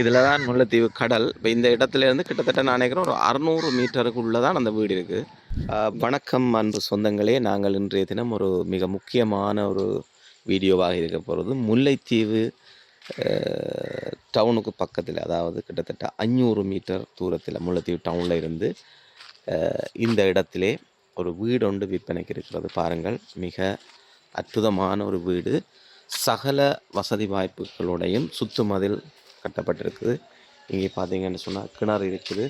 இதில் தான் முல்லைத்தீவு கடல். இப்போ இந்த இடத்துலேருந்து கிட்டத்தட்ட நான் நினைக்கிறேன் ஒரு அறநூறு மீட்டருக்குள்ளே தான் அந்த வீடு இருக்குது வணக்கம் அன்பு சொந்தங்களே. நாங்கள் இன்றைய தினம் ஒரு மிக முக்கியமான ஒரு வீடியோவாக இருக்க போகிறது முல்லைத்தீவு டவுனுக்கு பக்கத்தில் அதாவது கிட்டத்தட்ட அஞ்சூறு மீட்டர் தூரத்தில் முல்லைத்தீவு டவுனில் இருந்து இந்த இடத்திலே ஒரு வீடு ஒன்று விற்பனைக்கு இருக்கிறது. பாருங்கள் மிக அற்புதமான ஒரு வீடு. சகல வசதி வாய்ப்புகளுடையும் சுற்றுமதில் கட்டப்பட்டிருக்குது. இங்கே பார்த்தீங்கன்னு சொன்னால் கிணறு இருக்குது.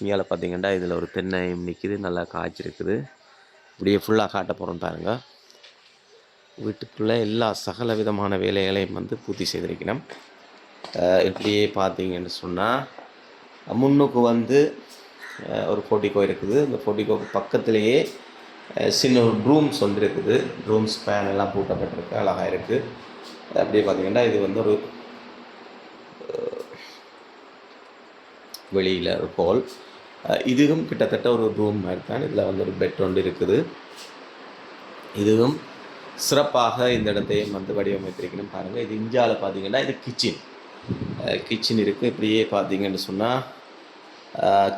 இங்கே பார்த்தீங்கன்னா இதில் ஒரு தென்னை நிற்கிது நல்லா காய்ச்சிருக்குது இப்படியே ஃபுல்லாக காட்ட போகிறோம் பாருங்க. வீட்டுக்குள்ளே எல்லா சகல விதமான வேலைகளையும் வந்து பூர்த்தி செய்திருக்கணும். இப்படியே பார்த்தீங்கன்னு சொன்னால் முன்னுக்கு வந்து ஒரு போட்டிக்கோ இருக்குது. இந்த போட்டிக்கோக்கு பக்கத்திலேயே சின்ன ஒரு ரூம்ஸ் வந்து இருக்குது. ரூம்ஸ் ஃபேன் எல்லாம் பூட்டப்பட்டிருக்கு. அழகாக இருக்குது அப்படியே பார்த்தீங்கன்னா இது வந்து ஒரு வெளியில் ஒரு ஹால் இதுவும் கிட்டத்தட்ட ஒரு ரூம் மாதிரி தான் இதில் வந்து ஒரு பெட் ஒன்று இருக்குது. இதுவும் சிறப்பாக இந்த இடத்தையும் வந்து வடிவமைத்திருக்கணும் பாருங்கள் இது இந்தியாவில் பார்த்தீங்கன்னா இது கிச்சன் கிச்சன் இருக்குது இப்படியே பார்த்தீங்கன்னு சொன்னால்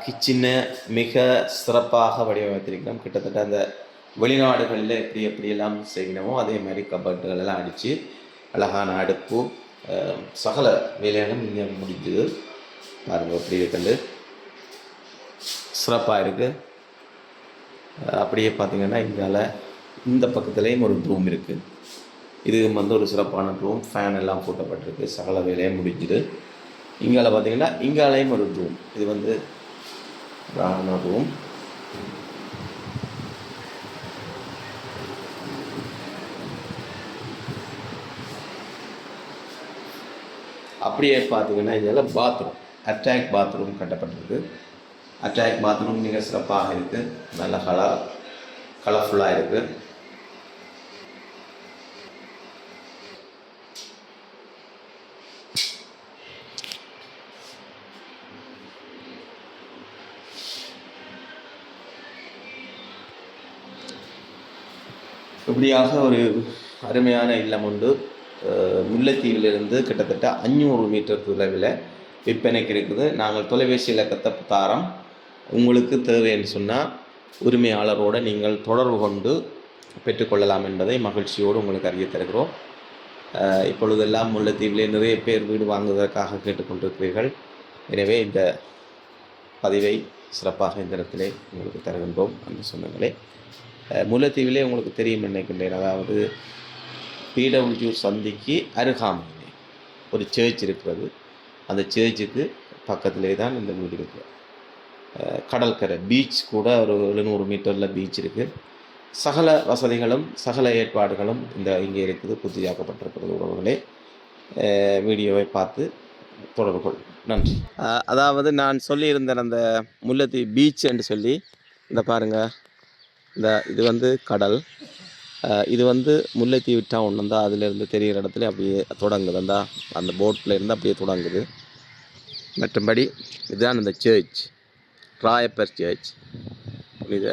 கிச்சனை மிக சிறப்பாக வடிவமைத்திருக்கிறோம் கிட்டத்தட்ட அந்த வெளிநாடுகளில் எப்படி எப்படியெல்லாம் செய்யணுமோ அதே மாதிரி கபட்டுகள் எல்லாம் அடித்து அழகான அடுப்பு சகல வேலைகளும் இங்கே முடிஞ்சுது. பாருங்கள் எப்படி இருக்குது சிறப்பாக இருக்குது அப்படியே பார்த்தீங்கன்னா இங்கால இந்த பக்கத்துலேயும் ஒரு ரூம் இருக்குது இது வந்து ஒரு சிறப்பான ரூம் ஃபேன் எல்லாம் போட்டப்பட்டிருக்கு. சகல வேலையும் முடிஞ்சுது. இங்கால பார்த்தீங்கன்னா இங்காலையும் ஒரு ரூம் இது வந்து ராண ரூம் அப்படியே பார்த்தீங்கன்னா இதில் பாத்ரூம் அட்டாக் பாத்ரூம் கட்டப்பட்டிருக்கு. அட்டாக் பாத்ரூம் மிக சிறப்பாக இருக்குது நல்ல கலர் கலர்ஃபுல்லாக இருக்குது இப்படியாக ஒரு அருமையான இல்லம் உண்டு. முல்லைத்தீவிலிருந்து கிட்டத்தட்ட அஞ்சூறு மீட்டர் தொலைவில் விற்பனைக்கு இருக்குது. நாங்கள் தொலைபேசி இலக்கத்தை தாரம் உங்களுக்கு தேவைன்னு சொன்னால் உரிமையாளரோடு நீங்கள் தொடர்பு கொண்டு பெற்றுக்கொள்ளலாம் என்பதை மகிழ்ச்சியோடு உங்களுக்கு அறிய தருகிறோம். இப்பொழுதெல்லாம் முல்லைத்தீவிலே நிறைய பேர் வீடு வாங்குவதற்காக கேட்டுக்கொண்டிருக்கிறீர்கள். எனவே இந்த பதிவை சிறப்பாக இந்த இடத்திலே உங்களுக்கு தருகின்றோம் அந்த சொந்தங்களே முல்லைத்தீவிலே உங்களுக்கு தெரியும் நினைக்கின்றேன். அதாவது பிடபிள்யூ சந்திக்கு அருகாமையிலே ஒரு சேர்ச் இருக்கிறது. அந்த சேர்ச்சுக்கு பக்கத்திலே தான் இந்த வீடு இருக்குது கடற்கரை பீச் கூட ஒரு எழுநூறு மீட்டரில் பீச் இருக்குது சகல வசதிகளும் சகல ஏற்பாடுகளும் இந்த இங்கே இருக்குது. பூர்த்தியாக்கப்பட்டிருக்கிறது உறவுகளே. வீடியோவை பார்த்து தொடர்பு கொள். நன்றி. அதாவது நான் சொல்லியிருந்தேன் அந்த முல்லத்தி பீச் என்று சொல்லி. இந்த பாருங்கள் இந்த இது வந்து கடல். இது வந்து முல்லைத்தீவு டவுன் இருந்தால் அதிலிருந்து தெரிகிற இடத்துல அப்படியே தொடங்குது அந்த அந்த போட்டில் இருந்து அப்படியே தொடங்குது. மற்றபடி இதுதான் இந்த சர்ச் ராயப்பர் சர்ச் இது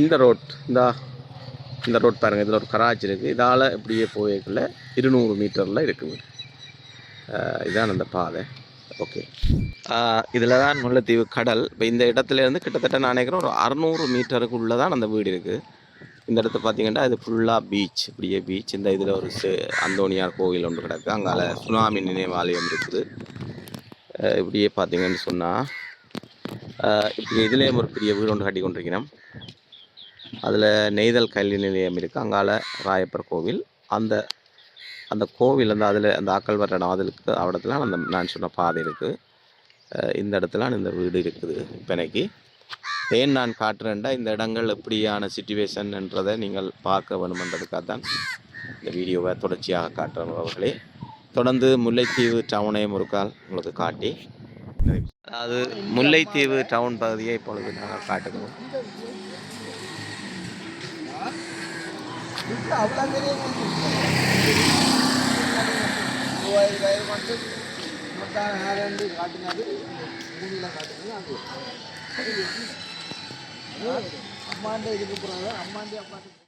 இந்த ரோட் இந்த இந்த ரோட் பாருங்கள் இதில் ஒரு கராச்சி இருக்குது இதால் இப்படியே போயக்குள்ள இருநூறு மீட்டரில் இருக்குது இதுதான் அந்த பாதை. ஓகே. இதில் தான் முல்லைத்தீவு கடல். இப்போ இந்த இடத்துலேருந்து கிட்டத்தட்ட நான் நினைக்கிறேன் ஒரு அறநூறு மீட்டருக்குள்ளே தான் அந்த வீடு இருக்குது இந்த இடத்த பார்த்தீங்கன்னா இது ஃபுல்லாக பீச் இப்படியே பீச் இந்த இதில் ஒரு சே- கோவில் ஒன்று கிடக்கு. அங்கால சுனாமி நினைவாலயம் இருக்குது. இப்படியே பார்த்தீங்கன்னு சொன்னால் இப்படி இதுலேயும் ஒரு பெரிய வீடு ஒன்று கட்டி கொண்டிருக்கிறோம். அதில் நெய்தல் கல்வி நிலையம் இருக்குது அங்கால ராயப்பர் கோவில். அந்த அந்த கோவில் அந்த அதில் அந்த ஆக்கள் வர இடம் அதுக்கு அந்த நான் சொன்ன பாதை இருக்குது இந்த இடத்துல இந்த வீடு இருக்குது இப்போனைக்கு ஏன் நான் காட்டுறேன்டா இந்த இடங்கள் எப்படியான சுச்சுவேஷன்ன்றதை நீங்கள் பார்க்க வேணுமென்றதுக்காக தான் இந்த வீடியோவை தொடர்ச்சியாக காட்டுறோம் அவர்களே. தொடர்ந்து முல்லைத்தீவு டவுனையும் முறுக்கால் உங்களுக்கு காட்டி அதாவது முல்லைத்தீவு டவுன் பகுதியை இப்பொழுது நாங்கள் காட்டுகிறோம். அம்மாண்டே இது கூப்பிட்றாங்க. அம்மாண்டே அம்மாண்டி